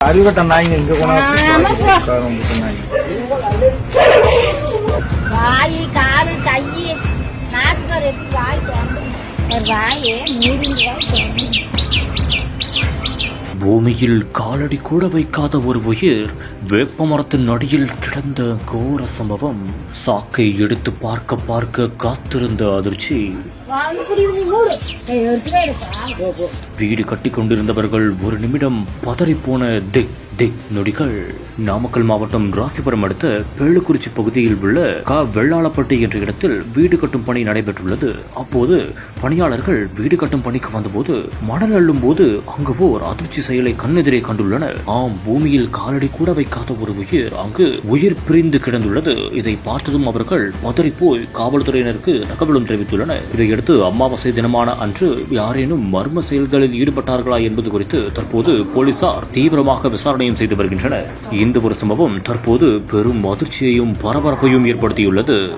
அறிவட்ட நாய்ங்க இங்க ஆமா போ. கொண்டாந்து நாய்ங்க வாய் காலு கை நாக்கு வாய் வாயே மூடிந்து வாய் பூமியில் காலடி கூட வைக்காத ஒரு உயிர் வேப்ப மரத்தின் அடியில் கிடந்த கோர சம்பவம் சாக்கை எடுத்து பார்க்க பார்க்க காத்திருந்த அதிர்ச்சி. வீடு கட்டி கொண்டிருந்தவர்கள் ஒரு நிமிடம் பதறிப்போன திக். திக் நொடிகள். நாமக்கல் மாவட்டம் ராசிபுரம் அடுத்த பேளுக்குறிச்சி பகுதியில் உள்ள க. வெள்ளாளப்பட்டி என்ற இடத்தில் வீடு கட்டும் பணி நடைபெற்றுள்ளது. அப்போது பணியாளர்கள் வீடு கட்டும் பணிக்கு வந்தபோது மணல் அள்ளும் போது அங்கு ஓர் அதிர்ச்சி செயலை கண்ணெதிரே கண்டுள்ளனர். ஆம் பூமியில் காலடி கூட வைக்காத ஒரு உயிர் அங்கு உயிர் பிரிந்து கிடந்துள்ளது. இதை பார்த்ததும் அவர்கள் பதறி போய் காவல்துறையினருக்கு தகவலும் தெரிவித்துள்ளனர். இதையடுத்து அமாவாசை தினமான அன்று யாரேனும் மர்ம செயல்களில் ஈடுபட்டார்களா என்பது குறித்து தற்போது போலீசார் தீவிரமாக விசாரணை விசாரணையும் செய்து வருகின்றனர். இந்த ஒரு சம்பவம் தற்போது பெரும் அதிர்ச்சியையும் பரபரப்பையும் ஏற்படுத்தியுள்ளது.